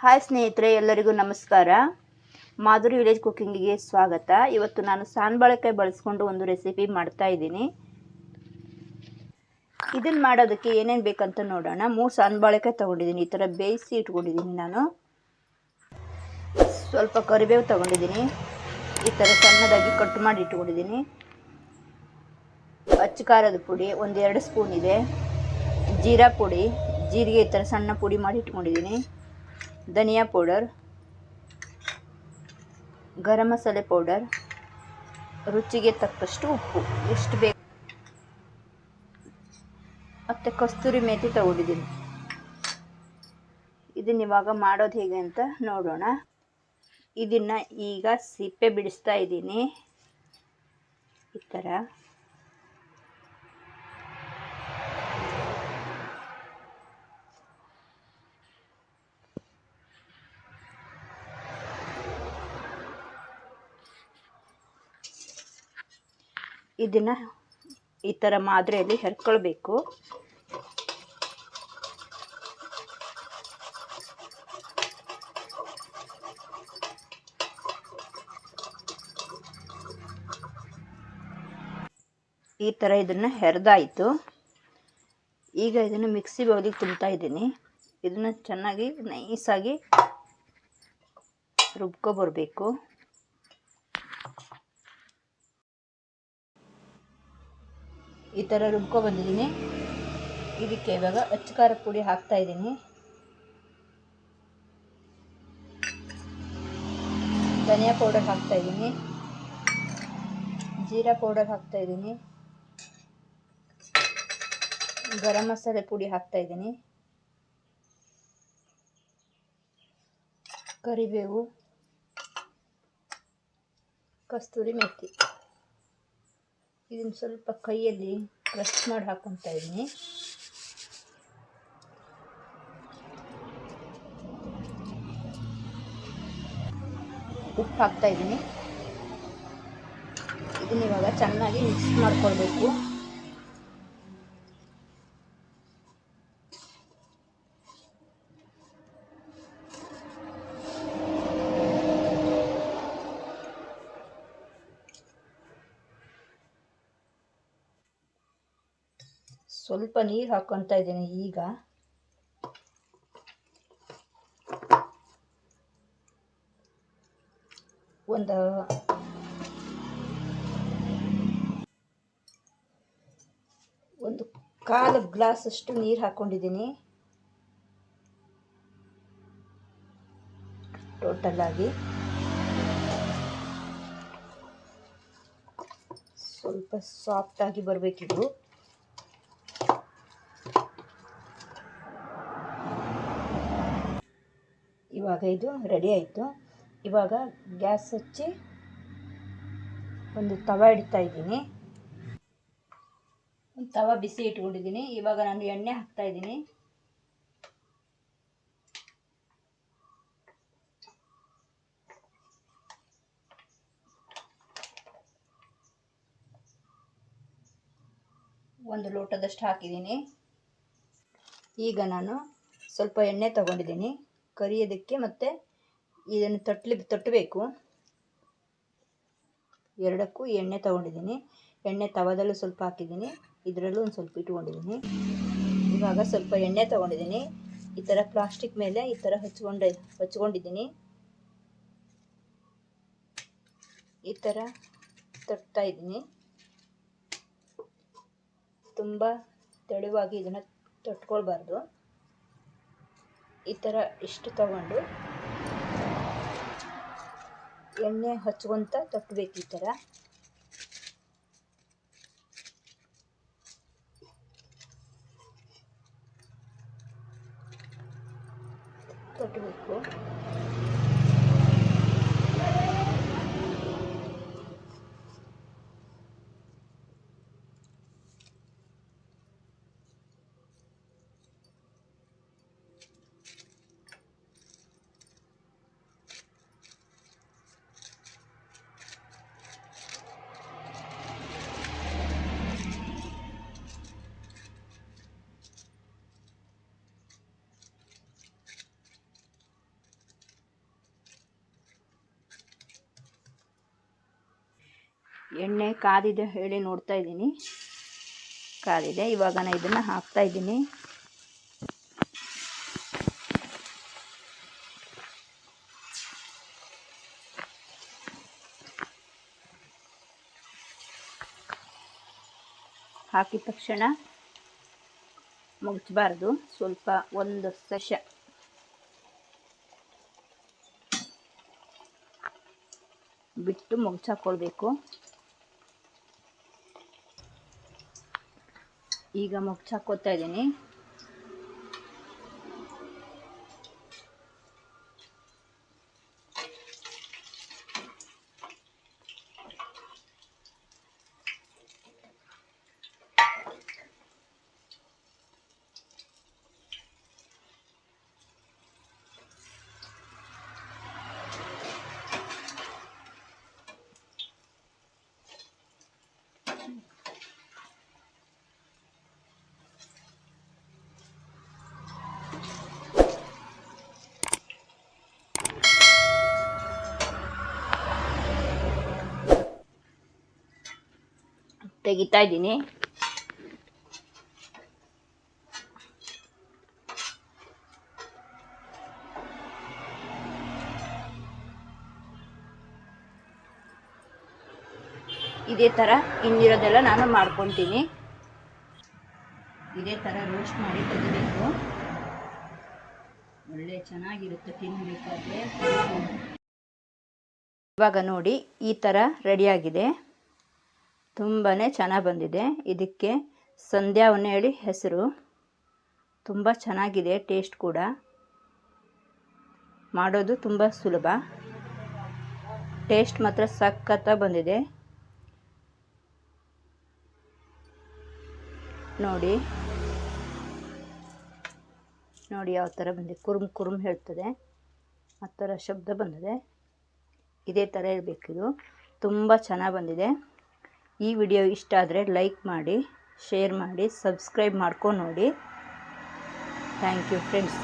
Hi ಸ್ನೇಹಿತರೆ, ಎಲ್ಲರಿಗೂ ನಮಸ್ಕಾರ. ಮಾಧುರಿ ವಿಲೇಜ್ ಕುಕ್ಕಿಂಗಿಗೆ ಸ್ವಾಗತ. ಇವತ್ತು ನಾನು ಸಾನ್ಬಾಳೆಕಾಯಿ ಬಳಸ್ಕೊಂಡು ಒಂದು ರೆಸಿಪಿ ಮಾಡ್ತಾ ಇದ್ದೀನಿ. ಇದನ್ನು ಮಾಡೋದಕ್ಕೆ ಏನೇನು ಬೇಕಂತ ನೋಡೋಣ. ಮೂರು ಸಾನ್ಬಾಳೆಕಾಯಿ ತೊಗೊಂಡಿದ್ದೀನಿ. ಈ ಥರ ಬೇಯಿಸಿ ಇಟ್ಕೊಂಡಿದ್ದೀನಿ ನಾನು. ಸ್ವಲ್ಪ ಕರಿಬೇವು ತೊಗೊಂಡಿದ್ದೀನಿ. ಈ ಥರ ಸಣ್ಣದಾಗಿ ಕಟ್ ಮಾಡಿ ಇಟ್ಕೊಂಡಿದ್ದೀನಿ. ಅಚ್ಚ ಖಾರದ ಪುಡಿ ಒಂದು ಎರಡು ಸ್ಪೂನ್ ಇದೆ. ಜೀರಾ ಪುಡಿ, ಜೀರಿಗೆ ಈ ಥರ ಸಣ್ಣ ಪುಡಿ ಮಾಡಿ ಇಟ್ಕೊಂಡಿದ್ದೀನಿ. ಧನಿಯಾ ಪೌಡರ್, ಗರಂ ಮಸಾಲೆ ಪೌಡರ್, ರುಚಿಗೆ ತಕ್ಕಷ್ಟು ಉಪ್ಪು. ಎಷ್ಟು ಬೇಕು ಮತ್ತು ಕಸ್ತೂರಿ ಮೇಥಿ ತಗೊಂಡಿದ್ದೀನಿ. ಇದನ್ನ ಇವಾಗ ಮಾಡೋದು ಹೇಗೆ ಅಂತ ನೋಡೋಣ. ಇದನ್ನು ಈಗ ಸಿಪ್ಪೆ ಬಿಡಿಸ್ತಾ ಇದ್ದೀನಿ. ಈ ಥರ ಇದನ್ನು ಈ ಥರ ಮಾದರಿಯಲ್ಲಿ ಹೆರ್ಕೊಳ್ಬೇಕು. ಈ ಥರ ಇದನ್ನು ಹೆರ್ದಾಯಿತು. ಈಗ ಇದನ್ನು ಮಿಕ್ಸಿ ಬೌಲಿಗೆ ತುಂಬ್ತಾ ಇದ್ದೀನಿ. ಇದನ್ನು ಚೆನ್ನಾಗಿ ನೈಸಾಗಿ ರುಬ್ಕೊಬರ್ಬೇಕು ಈ ಥರ ರುಬ್ಕೊ ಬಂದಿದ್ದೀನಿ. ಇದಕ್ಕೆ ಇವಾಗ ಅಚ್ಚ ಪುಡಿ ಹಾಕ್ತಾ ಇದ್ದೀನಿ. ಧನಿಯಾ ಪೌಡರ್ ಹಾಕ್ತಾ ಇದ್ದೀನಿ. ಜೀರಾ ಪೌಡರ್ ಹಾಕ್ತಾ ಇದ್ದೀನಿ. ಗರಂ ಮಸಾಲೆ ಪುಡಿ ಹಾಕ್ತಾ ಇದ್ದೀನಿ. ಕರಿಬೇವು. ಕಸ್ತೂರಿ ಮೆಥಿ. ಇದನ್ನು ಸ್ವಲ್ಪ ಕೈಯಲ್ಲಿ ಕ್ರಶ್ ಮಾಡಿ ಹಾಕೊತಾ ಇದ್ದೀನಿ. ಉಪ್ಪು ಹಾಕ್ತಾ ಇದ್ದೀನಿ. ಇದನ್ನ ಇವಾಗ ಚೆನ್ನಾಗಿ ಮಿಕ್ಸ್ ಮಾಡ್ಕೊಳ್ಬೇಕು. ಸ್ವಲ್ಪ ನೀರು ಹಾಕ್ಕೊತಾ ಇದ್ದೀನಿ ಈಗ. ಒಂದು ಒಂದು ಕಾಲು ಗ್ಲಾಸ್ ಅಷ್ಟು ನೀರು ಹಾಕ್ಕೊಂಡಿದ್ದೀನಿ ಟೋಟಲ್ ಆಗಿ ಸ್ವಲ್ಪ ಸಾಫ್ಟಾಗಿ ಬರಬೇಕಿದ್ರು ಇವಾಗ ಇದು ರೆಡಿ ಆಯಿತು. ಇವಾಗ ಗ್ಯಾಸ್ ಹಚ್ಚಿ ಒಂದು ತವ ಇಡ್ತಾ ಇದ್ದೀನಿ. ಒಂದು ತವ ಬಿಸಿ ಇಟ್ಕೊಂಡಿದ್ದೀನಿ. ಇವಾಗ ನಾನು ಎಣ್ಣೆ ಹಾಕ್ತಾ ಇದ್ದೀನಿ. ಒಂದು ಲೋಟದಷ್ಟು ಹಾಕಿದ್ದೀನಿ. ಈಗ ನಾನು ಸ್ವಲ್ಪ ಎಣ್ಣೆ ತಗೊಂಡಿದ್ದೀನಿ. ಕರಿಯೋದಕ್ಕೆ ಮತ್ತು ಇದನ್ನು ತಟ್ಲಿ, ತಟ್ಟಬೇಕು. ಎರಡಕ್ಕೂ ಎಣ್ಣೆ ತೊಗೊಂಡಿದ್ದೀನಿ. ಎಣ್ಣೆ ತವದಲ್ಲೂ ಸ್ವಲ್ಪ ಹಾಕಿದ್ದೀನಿ. ಇದರಲ್ಲೂ ಒಂದು ಸ್ವಲ್ಪ ಇಟ್ಕೊಂಡಿದ್ದೀನಿ. ಇವಾಗ ಸ್ವಲ್ಪ ಎಣ್ಣೆ ತಗೊಂಡಿದ್ದೀನಿ. ಈ ಥರ ಪ್ಲಾಸ್ಟಿಕ್ ಮೇಲೆ ಈ ಥರ ಹಚ್ಕೊಂಡೆ, ಹಚ್ಕೊಂಡಿದ್ದೀನಿ. ಈ ಥರ ತಟ್ತಾ ಇದ್ದೀನಿ. ತುಂಬ ತೆಳುವಾಗಿ ಇದನ್ನು ತಟ್ಕೊಳ್ಬಾರ್ದು. ಈ ಥರ ಇಷ್ಟು ತಗೊಂಡು ಎಣ್ಣೆ ಹಚ್ಕೊಂತ ತಟ್ಟಬೇಕು ಈ ಥರ. ತಟ್ಟಬೇಕು ಎಣ್ಣೆ ಕಾದಿದೆ ಹೇಳಿ ನೋಡ್ತಾ ಇದ್ದೀನಿ. ಕಾದಿದೆ, ಇವಾಗ ನಾನು ಇದನ್ನು ಹಾಕ್ತಾ ಇದ್ದೀನಿ. ಹಾಕಿದ ತಕ್ಷಣ ಮುಗಿಸ್ಬಾರ್ದು ಸ್ವಲ್ಪ ಒಂದು ಸಶ ಬಿಟ್ಟು ಮುಗ್ಚಾಕೊಳ್ಬೇಕು ಈಗ ಮುಗ್ಚಾಕೋತಾ ಇದ್ದೀನಿ ತೆಗಿತಾ ಇದ್ದೀನಿ ಇದೇ ಥರ ಇನ್ನಿರೋದೆಲ್ಲ ನಾನು ಮಾಡ್ಕೊತೀನಿ ಇದೇ ಥರ ರೋಸ್ಟ್ ಮಾಡಿ ತೆಗಿಬೇಕು. ಒಳ್ಳೆ ಚೆನ್ನಾಗಿರುತ್ತೆ ತಿನ್ನಬೇಕಾದ್ರೆ ಇವಾಗ ನೋಡಿ ಈ ಥರ ರೆಡಿಯಾಗಿದೆ ತುಂಬಾ ಚೆನ್ನಾಗಿ ಬಂದಿದೆ. ಇದಕ್ಕೆ ಸಂಧ್ಯಾವನ್ನ ಹೇಳಿ ಹೆಸರು. ತುಂಬ ಚೆನ್ನಾಗಿದೆ ಟೇಸ್ಟ್ ಕೂಡ. ಮಾಡೋದು ತುಂಬ ಸುಲಭ. ಟೇಸ್ಟ್ ಮಾತ್ರ ಸಖತ್ತ ಬಂದಿದೆ. ನೋಡಿ. ನೋಡಿ ಯಾವ ಥರ ಬಂದಿದೆ. ಕುರುಮ್ ಕುರುಮ್ ಹೇಳ್ತದೆ. ಆ ಥರ ಶಬ್ದ ಬಂದಿದೆ. ಇದೇ ಥರ ಇರಬೇಕಿದು. ತುಂಬ ಚೆನ್ನಾಗಿ ಬಂದಿದೆ. ಈ ವಿಡಿಯೋ ಇಷ್ಟ ಆದರೆ ಲೈಕ್ ಮಾಡಿ ಶೇರ್ ಮಾಡಿ ಸಬ್ಸ್ಕ್ರೈಬ್ ಮಾಡ್ಕೊಂಡು ನೋಡಿ. Thank you friends.